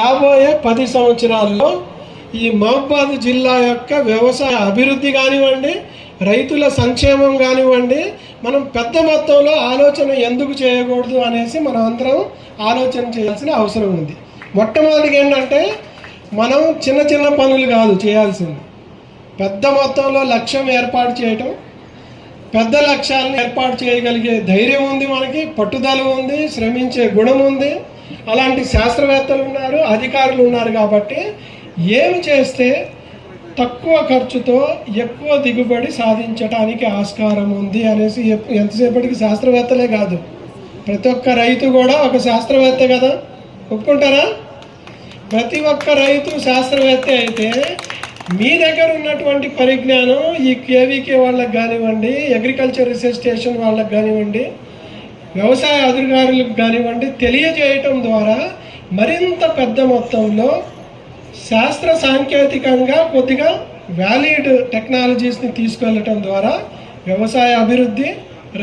రాబోయే పది సంవత్సరాల్లో ఈ మహబాద్ జిల్లా యొక్క వ్యవసాయ అభివృద్ధి కానివ్వండి రైతుల సంక్షేమం కానివ్వండి మనం పెద్ద మొత్తంలో ఆలోచన ఎందుకు చేయకూడదు అనేసి మనం అందరం ఆలోచన చేయాల్సిన అవసరం ఉంది. మొట్టమొదటిగా ఏంటంటే మనం చిన్న చిన్న పనులు కాదు చేయాల్సింది. పెద్ద మొత్తంలో లక్ష్యం ఏర్పాటు చేయటం పెద్ద లక్ష్యాలను ఏర్పాటు చేయగలిగే ధైర్యం ఉంది మనకి పట్టుదల ఉంది శ్రమించే గుణం ఉంది. అలాంటి శాస్త్రవేత్తలు ఉన్నారు అధికారులు ఉన్నారు కాబట్టి ఏమి చేస్తే తక్కువ ఖర్చుతో ఎక్కువ దిగుబడి సాధించడానికి ఆస్కారం ఉంది అనేసి ఎంతసేపటికి శాస్త్రవేత్తలే కాదు. ప్రతి ఒక్క రైతు కూడా ఒక శాస్త్రవేత్త కదా? ఒప్పుకుంటారా? ప్రతి ఒక్క రైతు శాస్త్రవేత్త అయితే మీ దగ్గర ఉన్నటువంటి పరిజ్ఞానం ఈ కేవీకే వాళ్ళకి కానివ్వండి అగ్రికల్చర్ రీసెర్చ్ స్టేషన్ వాళ్ళకి కానివ్వండి వ్యవసాయ అధికారులకు కానివ్వండి తెలియజేయటం ద్వారా మరింత పెద్ద మొత్తంలో శాస్త్ర సాంకేతికంగా కొద్దిగా వ్యాలిడ్ టెక్నాలజీస్ని తీసుకెళ్ళటం ద్వారా వ్యవసాయ అభివృద్ధి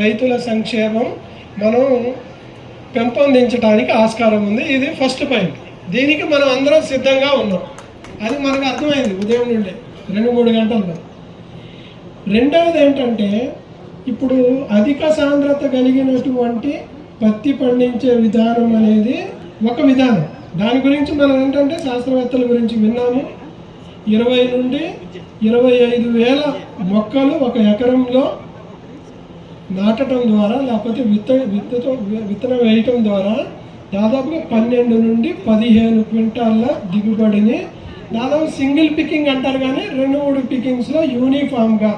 రైతుల సంక్షేమం మనం పెంపొందించడానికి ఆస్కారం ఉంది. ఇది ఫస్ట్ పాయింట్. దీనికి మనం అందరం సిద్ధంగా ఉన్నాం. అది మనకు అర్థమైంది ఉదయం నుండి. రెండు మూడు గంటల్లో. రెండవది ఏంటంటే ఇప్పుడు అధిక సాంద్రత కలిగినటువంటి పత్తి పండించే విధానం అనేది ఒక విధానం. దాని గురించి మనం ఏంటంటే శాస్త్రవేత్తల గురించి విన్నాము. ఇరవై నుండి ఇరవై ఐదు వేల మొక్కలు ఒక ఎకరంలో నాటడం ద్వారా లేకపోతే విత్త విత్తతో విత్తనం వేయటం ద్వారా దాదాపుగా పన్నెండు నుండి పదిహేను క్వింటాల్ల దిగుబడిని దాదాపు సింగిల్ పికింగ్ అంటారు కానీ రెండు మూడు పికింగ్స్లో యూనిఫామ్గా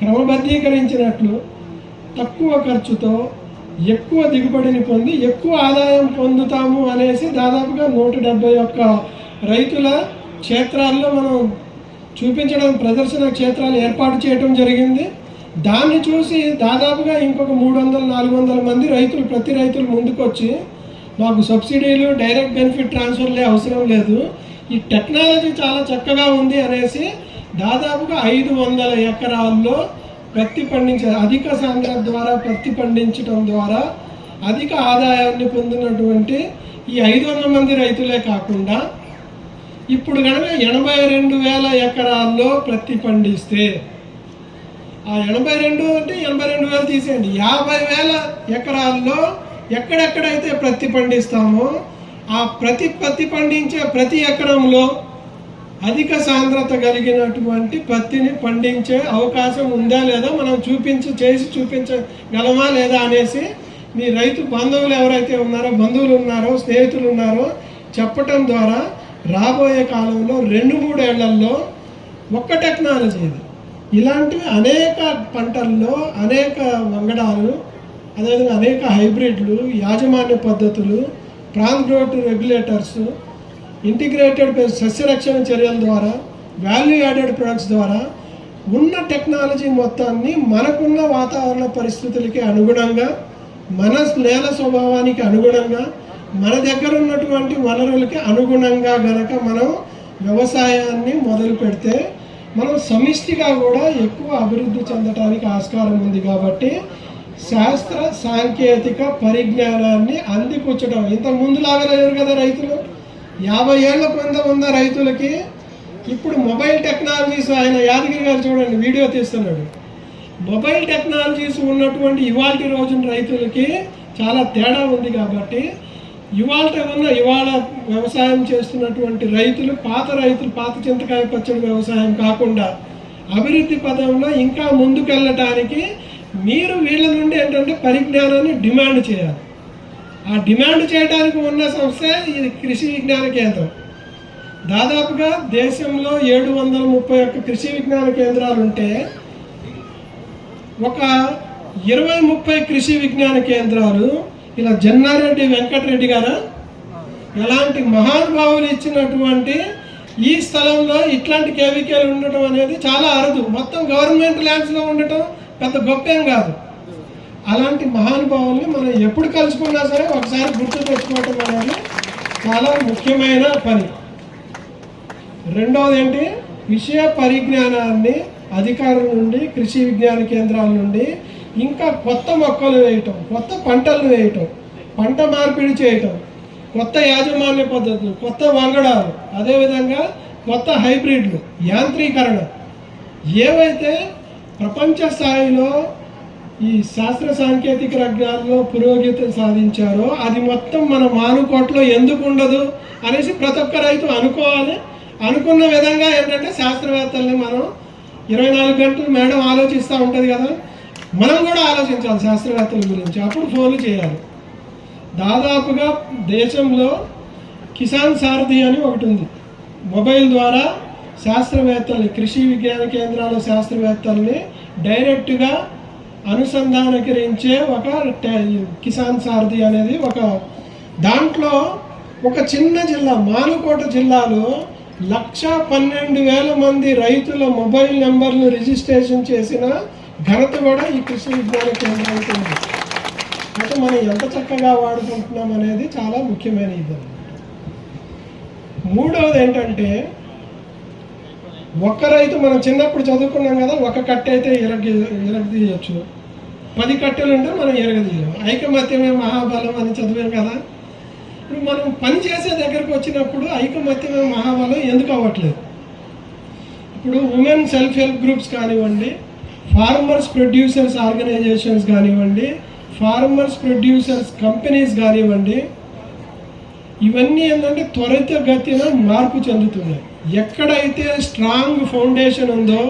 క్రమబద్ధీకరించినట్లు తక్కువ ఖర్చుతో ఎక్కువ దిగుబడిని పొంది ఎక్కువ ఆదాయం పొందుతాము అనేసి దాదాపుగా నూట డెబ్బై ఒక్క రైతుల క్షేత్రాల్లో మనం చూపించడం ప్రదర్శన క్షేత్రాలు ఏర్పాటు చేయడం జరిగింది. దాన్ని చూసి దాదాపుగా ఇంకొక మూడు వందల నాలుగు వందల మంది రైతులు ప్రతి రైతులు ముందుకొచ్చి మాకు సబ్సిడీలు డైరెక్ట్ బెనిఫిట్ ట్రాన్స్ఫర్లే అవసరం లేదు. ఈ టెక్నాలజీ చాలా చక్కగా ఉంది అనేసి దాదాపుగా ఐదు వందల ఎకరాల్లో పత్తి పండించే అధిక సాంద్రత ద్వారా పత్తి పండించడం ద్వారా అధిక ఆదాయాన్ని పొందినటువంటి ఈ ఐదు వందల మంది రైతులే కాకుండా ఇప్పుడు కనుక ఎనభై రెండు వేల ఎకరాల్లో పత్తి పండిస్తే ఆ ఎనభై రెండు అంటే ఎనభై రెండు వేలు తీసేయండి. యాభై వేల ఎకరాల్లో ఎక్కడెక్కడైతే ప్రతి పండిస్తామో ఆ ప్రతి పత్తి పండించే ప్రతి ఎకరంలో అధిక సాంద్రత కలిగినటువంటి పత్తిని పండించే అవకాశం ఉందా లేదా మనం చూపించి చేసి చూపించగలమా లేదా అనేసి మీ రైతు బంధువులు ఎవరైతే ఉన్నారో బంధువులు ఉన్నారో స్నేహితులు ఉన్నారో చెప్పటం ద్వారా రాబోయే కాలంలో రెండు మూడేళ్ళలో ఒక్క టెక్నాలజీ ఇది. ఇలాంటివి అనేక పంటల్లో అనేక వంగడాలు అదేవిధంగా అనేక హైబ్రిడ్లు యాజమాన్య పద్ధతులు ప్రాంత్ రోడ్ రెగ్యులేటర్స్ ఇంటిగ్రేటెడ్ సస్యరక్షణ చర్యల ద్వారా వాల్యూ యాడెడ్ ప్రొడక్ట్స్ ద్వారా ఉన్న టెక్నాలజీ మొత్తాన్ని మనకున్న వాతావరణ పరిస్థితులకి అనుగుణంగా మన నేల స్వభావానికి అనుగుణంగా మన దగ్గర ఉన్నటువంటి వనరులకి అనుగుణంగా గనక మనం వ్యవసాయాన్ని మొదలు పెడితే మనం సమిష్టిగా కూడా ఎక్కువ అభివృద్ధి చెందడానికి ఆస్కారం ఉంది కాబట్టి శాస్త్ర సాంకేతిక పరిజ్ఞానాన్ని అందిపుచ్చడం ఇంత ముందులాగా లేరు కదా రైతులు. యాభై ఏళ్ళ క్రింద ఉన్న రైతులకి ఇప్పుడు మొబైల్ టెక్నాలజీస్ ఆయన యాదగిరి గారు చూడండి వీడియో తీస్తున్నాడు. మొబైల్ టెక్నాలజీస్ ఉన్నటువంటి ఇవాళ రోజున రైతులకి చాలా తేడా ఉంది కాబట్టి ఇవాళ ఉన్న ఇవాళ వ్యవసాయం చేస్తున్నటువంటి రైతులు పాత రైతులు పాత చింతకాయ పచ్చడి వ్యవసాయం కాకుండా అభివృద్ధి పదంలో ఇంకా ముందుకెళ్ళటానికి మీరు వీళ్ళ నుండి ఏంటంటే పరిజ్ఞానాన్ని డిమాండ్ చేయాలి. ఆ డిమాండ్ చేయడానికి ఉన్న సంస్థే ఇది కృషి విజ్ఞాన కేంద్రం. దాదాపుగా దేశంలో ఏడు వందల ముప్పై ఒక్క కృషి విజ్ఞాన కేంద్రాలు ఉంటే ఒక ఇరవై ముప్పై కృషి విజ్ఞాన కేంద్రాలు ఇలా జన్నారెడ్డి వెంకటరెడ్డి గారు ఎలాంటి మహానుభావులు ఇచ్చినటువంటి ఈ స్థలంలో ఇట్లాంటి కేవికేలు ఉండటం అనేది చాలా అరుదు. మొత్తం గవర్నమెంట్ ల్యాండ్స్లో ఉండటం పెద్ద గొప్ప ఏం కాదు. అలాంటి మహానుభావుల్ని మనం ఎప్పుడు కలుసుకున్నా సరే ఒకసారి గుర్తు తెచ్చుకోవటం అనేది చాలా ముఖ్యమైన పని. రెండవది ఏంటి? విషయ పరిజ్ఞానాన్ని అధికారుల నుండి కృషి విజ్ఞాన కేంద్రాల నుండి ఇంకా కొత్త మొక్కలు వేయటం కొత్త పంటలు వేయటం పంట మార్పిడి చేయటం కొత్త యాజమాన్య పద్ధతులు కొత్త వంగడాలు అదేవిధంగా కొత్త హైబ్రిడ్లు యాంత్రీకరణ. ఏవైతే ప్రపంచ స్థాయిలో ఈ శాస్త్ర సాంకేతిక రంగాల్లో పురోగతి సాధించారో అది మొత్తం మన మానుకోట్లో ఎందుకు ఉండదు అనేసి ప్రతి ఒక్క రైతు అనుకోవాలి. అనుకున్న విధంగా ఏంటంటే శాస్త్రవేత్తల్ని మనం ఇరవై నాలుగు గంటలు మేడం ఆలోచిస్తూ ఉంటుంది కదా. మనం కూడా ఆలోచించాలి శాస్త్రవేత్తల గురించి. అప్పుడు ఫోన్లు చేయాలి. దాదాపుగా దేశంలో కిసాన్ సారథి అని ఒకటి ఉంది. మొబైల్ ద్వారా శాస్త్రవేత్తల్ని కృషి విజ్ఞాన కేంద్రాల శాస్త్రవేత్తల్ని డైరెక్ట్గా అనుసంధానకరించే ఒక కిసాన్ సారథి అనేది ఒక దాంట్లో ఒక చిన్న జిల్లా మానుకోట జిల్లాలో లక్ష పన్నెండు వేల మంది రైతుల మొబైల్ నెంబర్లు రిజిస్ట్రేషన్ చేసిన ఘనత కూడా ఈ కృషి విజ్ఞాన కేంద్రానికి ఉంది. అంటే మనం ఎంత చక్కగా వాడుకుంటున్నాం అనేది చాలా ముఖ్యమైన ఇది మూడవది ఏంటంటే ఒక్క రైతు మనం చిన్నప్పుడు చదువుకున్నాం కదా ఒక కట్టె అయితే ఇరగ ఇరగదీయచ్చు పది కట్టెలు ఉంటే మనం ఇరగదీయం ఐకమత్యమే మహాబలం అని చదివాం కదా. ఇప్పుడు మనం పని చేసే దగ్గరకు వచ్చినప్పుడు ఐకమత్యమే మహాబలం ఎందుకు అవ్వట్లేదు? ఇప్పుడు ఉమెన్ సెల్ఫ్ హెల్ప్ గ్రూప్స్ కానివ్వండి ఫార్మర్స్ ప్రొడ్యూసర్స్ ఆర్గనైజేషన్స్ కానివ్వండి ఫార్మర్స్ ప్రొడ్యూసర్స్ కంపెనీస్ కానివ్వండి ఇవన్నీ ఏంటంటే త్వరితగతిన మార్పు చెందుతున్నాయి. ఎక్కడైతే స్ట్రాంగ్ ఫౌండేషన్ ఉందో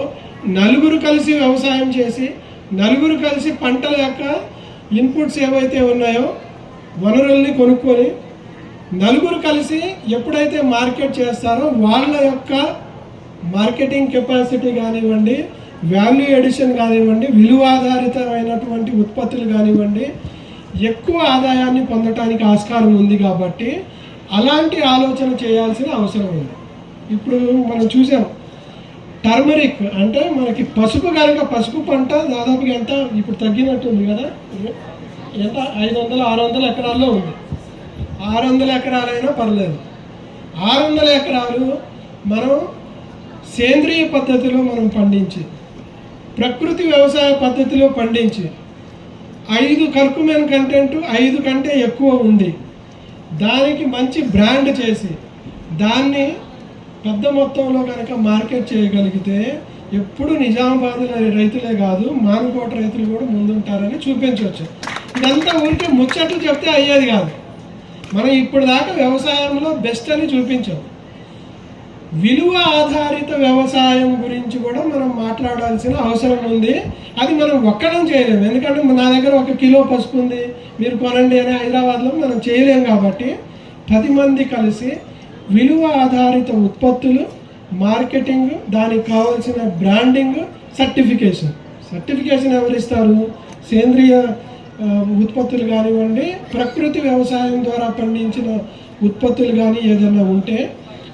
నలుగురు కలిసి వ్యవసాయం చేసి నలుగురు కలిసి పంటల యొక్క ఇన్పుట్స్ ఏవైతే ఉన్నాయో వనరుల్ని కొనుక్కొని నలుగురు కలిసి ఎప్పుడైతే మార్కెట్ చేస్తారో వాళ్ళ యొక్క మార్కెటింగ్ కెపాసిటీ కానివ్వండి వాల్యూ ఎడిషన్ కానివ్వండి విలువ ఆధారితమైనటువంటి ఉత్పత్తులు కానివ్వండి ఎక్కువ ఆదాయాన్ని పొందటానికి ఆస్కారం ఉంది కాబట్టి అలాంటి ఆలోచన చేయాల్సిన అవసరం ఉంది. ఇప్పుడు మనం చూసాం టర్మరిక్ అంటే మనకి పసుపు కనుక పసుపు పంట దాదాపుగా ఎంత? ఇప్పుడు తగ్గినట్టుంది కదా? ఎంత? ఐదు వందల ఆరు వందల ఎకరాల్లో ఉంది. ఆరు వందల ఎకరాలైనా పర్లేదు. ఆరు వందల ఎకరాలు మనం సేంద్రియ పద్ధతిలో మనం పండించి ప్రకృతి వ్యవసాయ పద్ధతిలో పండించి ఐదు కర్కుమెన్ కంటెంట్ ఐదు కంటే ఎక్కువ ఉంది. దానికి మంచి బ్రాండ్ చేసి దాన్ని పెద్ద మొత్తంలో కనుక మార్కెట్ చేయగలిగితే ఎప్పుడు నిజామాబాద్లో రైతులే కాదు మానుకోట రైతులు కూడా ముందుంటారని చూపించవచ్చు ఇదంతా ఊరికే ముచ్చట్లు చెప్తే అయ్యేది కాదు. మనం ఇప్పుడు దాకా వ్యవసాయంలో బెస్ట్ అని చూపించాం. విలువ ఆధారిత వ్యవసాయం గురించి కూడా మనం మాట్లాడాల్సిన అవసరం ఉంది. అది మనం ఒక్కడం చేయలేము ఎందుకంటే నా దగ్గర ఒక కిలో పసుపు ఉంది. మీరు కొనండి అని హైదరాబాద్లో మనం చేయలేం కాబట్టి పది మంది కలిసి విలువ ఆధారిత ఉత్పత్తులు మార్కెటింగ్ దానికి కావాల్సిన బ్రాండింగ్ సర్టిఫికేషన్. సర్టిఫికేషన్ ఎవరిస్తారు? సేంద్రియ ఉత్పత్తులు కానివ్వండి ప్రకృతి వ్యవసాయం ద్వారా పండించిన ఉత్పత్తులు కానీ ఏదైనా ఉంటే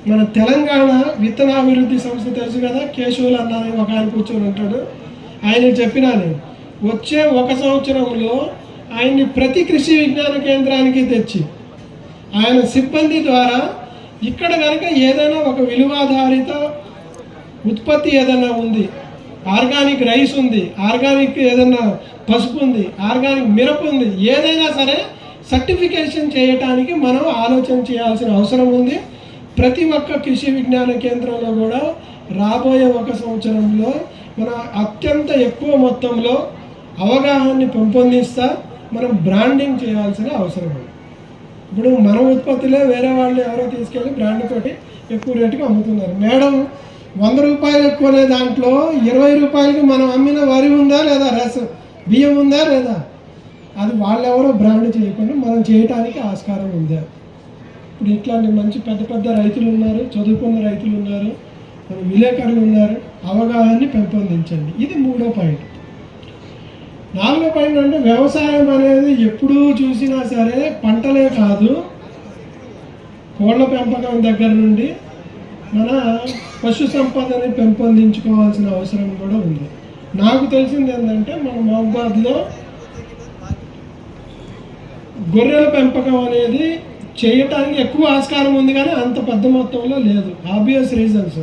మన తెలంగాణ విత్తనాభివృద్ధి సంస్థ తెలుసు కదా కేశవులు అన్నారని ఒక ఆయన కూర్చొని ఉంటాడు. ఆయన చెప్పినా నేను వచ్చే ఒక సంవత్సరంలో ఆయన్ని ప్రతి కృషి విజ్ఞాన కేంద్రానికి తెచ్చి ఆయన సిబ్బంది ద్వారా ఇక్కడ కనుక ఏదైనా ఒక విలువాధారిత ఉత్పత్తి ఏదైనా ఉంది ఆర్గానిక్ రైస్ ఉంది ఆర్గానిక్ ఏదైనా పసుపు ఉంది ఆర్గానిక్ మిరప ఉంది ఏదైనా సరే సర్టిఫికేషన్ చేయటానికి మనం ఆలోచన చేయాల్సిన అవసరం ఉంది. ప్రతి ఒక్క కృషి విజ్ఞాన కేంద్రంలో కూడా రాబోయే ఒక సంవత్సరంలో మన అత్యంత ఎక్కువ మొత్తంలో అవగాహనని పెంపొందిస్తా మనం బ్రాండింగ్ చేయాల్సిన అవసరం ఉంది. ఇప్పుడు మన ఉత్పత్తిలో వేరే వాళ్ళు ఎవరో తీసుకెళ్ళి బ్రాండ్ తోటి ఎక్కువ రేటుకి అమ్ముతున్నారు. మేడం వంద రూపాయలు ఎక్కువనే దాంట్లో ఇరవై రూపాయలకి మనం అమ్మిన వరి ఉందా లేదా? రసం బియ్యం ఉందా లేదా? అది వాళ్ళెవరో బ్రాండ్ చేయకుండా మనం చేయటానికి ఆస్కారం ఉందా. ఇప్పుడు ఇట్లాంటి మంచి పెద్ద పెద్ద రైతులు ఉన్నారు చదువుకున్న రైతులు ఉన్నారు విలేకరులు ఉన్నారు అవగాహనని పెంపొందించండి. ఇది మూడో పాయింట్ నాలుగో పాయింట్ అంటే వ్యవసాయం అనేది ఎప్పుడూ చూసినా సరే పంటలే కాదు. కోళ్ళ పెంపకం దగ్గర నుండి మన పశు సంపదని పెంపొందించుకోవాల్సిన అవసరం కూడా ఉంది. నాకు తెలిసింది ఏంటంటే మన మహబాద్లో గొర్రెల పెంపకం అనేది చేయటానికి ఎక్కువ ఆస్కారం ఉంది కానీ అంత పెద్ద మొత్తంలో లేదు. ఆబ్వియస్ రీజన్స్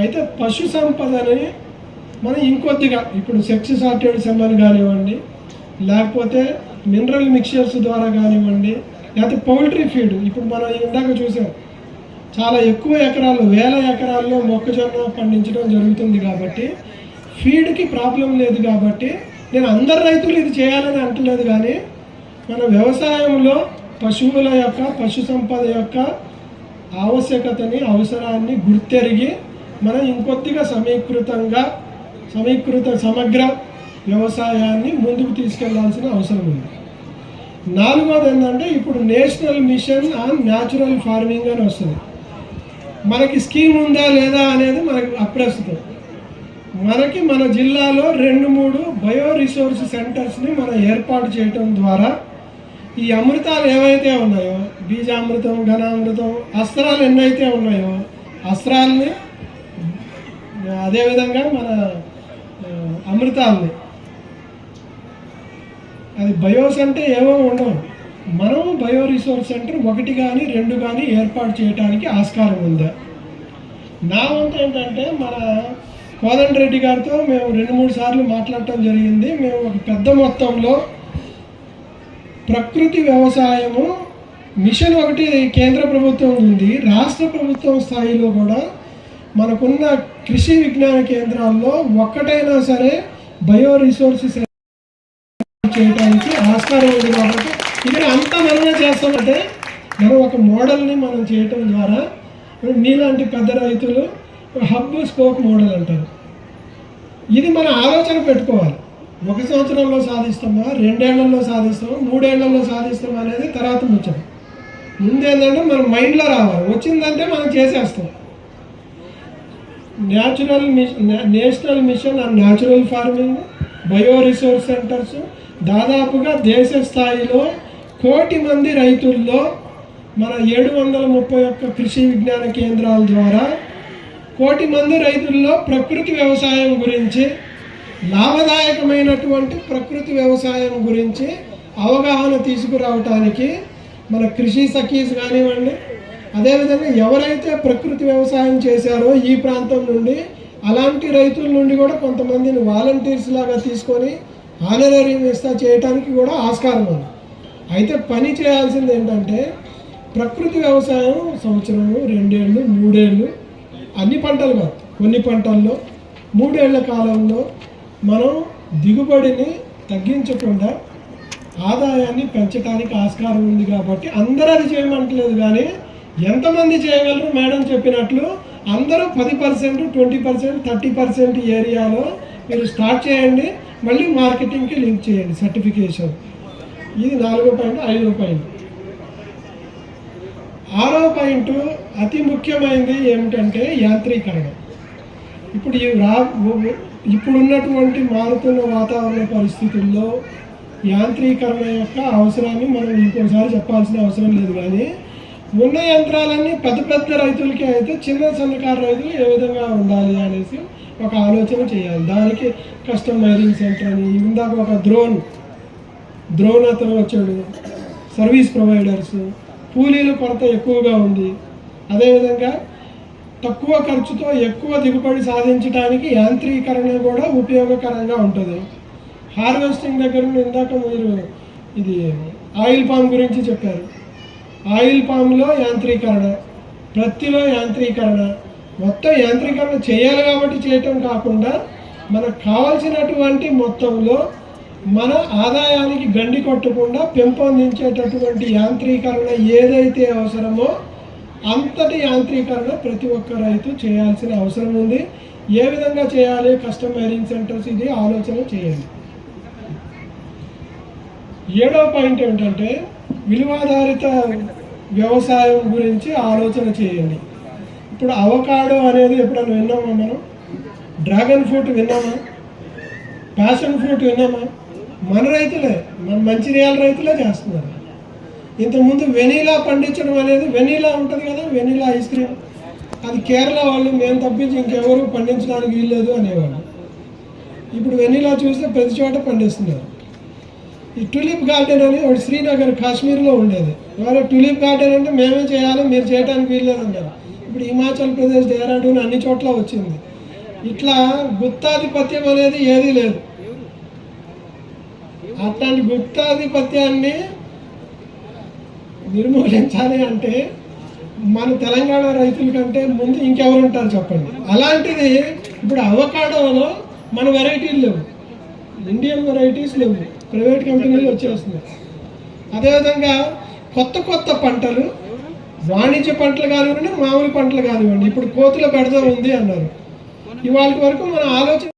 అయితే పశు సంపదని మనం ఇంకొద్దిగా ఇప్పుడు సెక్స్ సార్టెడ్ సెమ్మన్ కానివ్వండి లేకపోతే మినరల్ మిక్చర్స్ ద్వారా కానివ్వండి లేకపోతే పౌల్ట్రీ ఫీడ్ ఇప్పుడు మనం ఇందాక చూసాం చాలా ఎక్కువ ఎకరాలు వేల ఎకరాల్లో మొక్కజొన్న పండించడం జరుగుతుంది కాబట్టి ఫీడ్కి ప్రాబ్లం లేదు కాబట్టి నేను అందరు రైతులు ఇది చేయాలని అంటలేదు కానీ మన వ్యవసాయంలో పశువుల యొక్క పశు సంపద యొక్క ఆవశ్యకతని అవసరాన్ని గుర్తెరిగి మనం ఇంకొద్దిగా సమీకృతంగా సమీకృత సమగ్ర వ్యవసాయాన్ని ముందుకు తీసుకెళ్ళాల్సిన అవసరం ఉంది. నాలుగోది ఏంటంటే ఇప్పుడు national mission on natural farming అని వస్తుంది. మనకి స్కీమ్ ఉందా లేదా అనేది మనకి అప్రస్తుతం. మనకి మన జిల్లాలో రెండు మూడు బయో రిసోర్స్ సెంటర్స్ని మనం ఏర్పాటు చేయటం ద్వారా ఈ అమృతాలు ఏవైతే ఉన్నాయో బీజామృతం ఘనామృతం అస్త్రాలు ఎన్నైతే ఉన్నాయో అస్త్రాలని అదేవిధంగా మన అమృత ఉంది అది బయోస్ అంటే ఏవో ఉండవు. మనం బయో రిసోర్స్ సెంటర్ ఒకటి కానీ రెండు కానీ ఏర్పాటు చేయడానికి ఆస్కారం ఉందా? నా వంతు ఏంటంటే మన కోదండ రెడ్డి గారితో మేము రెండు మూడు సార్లు మాట్లాడటం జరిగింది. మేము ఒక పెద్ద మొత్తంలో ప్రకృతి వ్యవసాయము మిషన్ ఒకటి కేంద్ర ప్రభుత్వం ఉంది. రాష్ట్ర ప్రభుత్వం స్థాయిలో కూడా మనకున్న కృషి విజ్ఞాన కేంద్రాల్లో ఒక్కటైనా సరే బయో రిసోర్సెస్ చేయడానికి ఆస్కారం ఉంది కాబట్టి ఇక్కడ అంత మనమే చేస్తామంటే మనం ఒక మోడల్ని మనం చేయటం ద్వారా మీలాంటి పెద్ద రైతులు హబ్ స్పోక్ మోడల్ అంటారు. ఇది మన ఆలోచన పెట్టుకోవాలి. ఒక సంవత్సరంలో సాధిస్తామా? రెండేళ్ళలో సాధిస్తామా? మూడేళ్ళలో సాధిస్తామా అనేది తర్వాత ముచ్చట. ముందేంటంటే మన మైండ్లో రావాలి. వచ్చిందంటే మనం చేసేస్తాం. Natural mission national mission and natural farming bio resource centres దాదాపుగా దేశ స్థాయిలో కోటి మంది రైతుల్లో మన ఏడు వందల ముప్పై ఒక్క కృషి విజ్ఞాన కేంద్రాల ద్వారా కోటి మంది రైతుల్లో ప్రకృతి వ్యవసాయం గురించి లాభదాయకమైనటువంటి ప్రకృతి వ్యవసాయం గురించి అవగాహన తీసుకురావటానికి మన కృషి సఖీస్ కానివ్వండి అదేవిధంగా ఎవరైతే ప్రకృతి వ్యవసాయం చేశారో ఈ ప్రాంతం నుండి అలాంటి రైతుల నుండి కూడా కొంతమందిని వాలంటీర్స్ లాగా తీసుకొని ఆనరేరియం వ్యవస్థ చేయడానికి కూడా ఆస్కారం ఉంది. అయితే పని చేయాల్సింది ఏంటంటే ప్రకృతి వ్యవసాయం సంవత్సరము రెండేళ్ళు మూడేళ్ళు అన్ని పంటలు కాదు. కొన్ని పంటల్లో మూడేళ్ళ కాలంలో మనం దిగుబడిని తగ్గించకుండా ఆదాయాన్ని పెంచడానికి ఆస్కారం ఉంది కాబట్టి అందరూ అది చేయమంటలేదు కానీ ఎంతమంది చేయగలరు మేడం చెప్పినట్లు? అందరూ పది percent twenty percent thirty percent ఏరియాలో మీరు స్టార్ట్ చేయండి మళ్ళీ మార్కెటింగ్కి లింక్ చేయండి సర్టిఫికేషన్. ఇది నాలుగో పాయింట్ ఐదో పాయింట్. ఆరో పాయింట్ అతి ముఖ్యమైనది ఏమిటంటే యాంత్రీకరణ. ఇప్పుడు ఈ రా ఇప్పుడున్నటువంటి మారుతున్న వాతావరణ పరిస్థితుల్లో యాంత్రీకరణ యొక్క అవసరాన్ని మనం ఇంకోసారి చెప్పాల్సిన అవసరం లేదు కానీ ఉన్న యంత్రాలన్నీ పెద్ద పెద్ద రైతులకి అయితే చిన్న సన్నకారు రైతులు ఏ విధంగా ఉండాలి అనేసి ఒక ఆలోచన చేయాలి. దానికి కస్టమైరింగ్ సెంటర్ అని ఇందాక ఒక డ్రోన్ డ్రోన్ అతను వచ్చాడు. సర్వీస్ ప్రొవైడర్స్ కూలీల కొరత ఎక్కువగా ఉంది. అదేవిధంగా తక్కువ ఖర్చుతో ఎక్కువ దిగుబడి సాధించడానికి యాంత్రీకరణ కూడా ఉపయోగకరంగా ఉంటుంది. హార్వెస్టింగ్ దగ్గర నుండి ఇందాక మీరు ఇది ఆయిల్ పామ్ గురించి చెప్పారు. ఆయిల్ పామ్లో యాంత్రీకరణ ప్రత్తిలో యాంత్రీకరణ. మొత్తం యాంత్రీకరణ చేయాలి కాబట్టి చేయటం కాకుండా మనకు కావాల్సినటువంటి మొత్తంలో మన ఆదాయానికి గండి కొట్టకుండా పెంపొందించేటటువంటి యాంత్రీకరణ ఏదైతే అవసరమో అంతటి యాంత్రీకరణ ప్రతి ఒక్క రైతు చేయాల్సిన అవసరం ఉంది. ఏ విధంగా చేయాలి? కస్టమైరింగ్ సెంటర్స్ ఇది ఆలోచన చేయాలి ఏడో పాయింట్ ఏంటంటే విలువాధారిత వ్యవసాయం గురించి ఆలోచన చేయండి. ఇప్పుడు అవకాడో అనేది ఎప్పుడైనా విన్నామా మనం? డ్రాగన్ ఫ్రూట్ విన్నామా? ప్యాషన్ ఫ్రూట్ విన్నామా? మన రైతులే మన మంచిర్యాల రైతులే చేస్తున్నారు. ఇంతకుముందు వెనీలా పండించడం అనేది వెనీలా ఉంటుంది కదా వెనీలా ఐస్ క్రీమ్. అది కేరళ వాళ్ళు మేము తప్పించి ఇంకెవరు పండించడానికి వీల్లేదు అనేవాళ్ళు. ఇప్పుడు వెనీలా చూస్తే ప్రతి చోట పండిస్తున్నారు. ఈ టులిప్ గార్డెన్ అని ఒకటి శ్రీనగర్ కాశ్మీర్లో ఉండేది. ఎవరో టులిప్ గార్డెన్ అంటే మేమే చేయాలి మీరు చేయడానికి వీల్లేదు అన్నారు ఇప్పుడు హిమాచల్ ప్రదేశ్ డెహ్రాడూన్ అన్ని చోట్ల వచ్చింది. ఇట్లా గుత్తాధిపత్యం అనేది ఏదీ లేదు. అట్లాంటి గుత్తాధిపత్యాన్ని నిర్మూలించాలి అంటే మన తెలంగాణ రైతుల కంటే ముందు ఇంకెవరు ఉంటారు చెప్పండి. అలాంటిది ఇప్పుడు అవకాడోలో మన వెరైటీలు లేవు. ఇండియన్ వెరైటీస్ లేవు. ప్రైవేట్ కంపెనీలు వచ్చేస్తున్నాయి అదేవిధంగా కొత్త కొత్త పంటలు వాణిజ్య పంటలు కానివ్వండి మామూలు పంటలు కానివ్వండి ఇప్పుడు కోతుల బెడద ఉంది అన్నారు. ఇవాళ వరకు మన ఆలోచన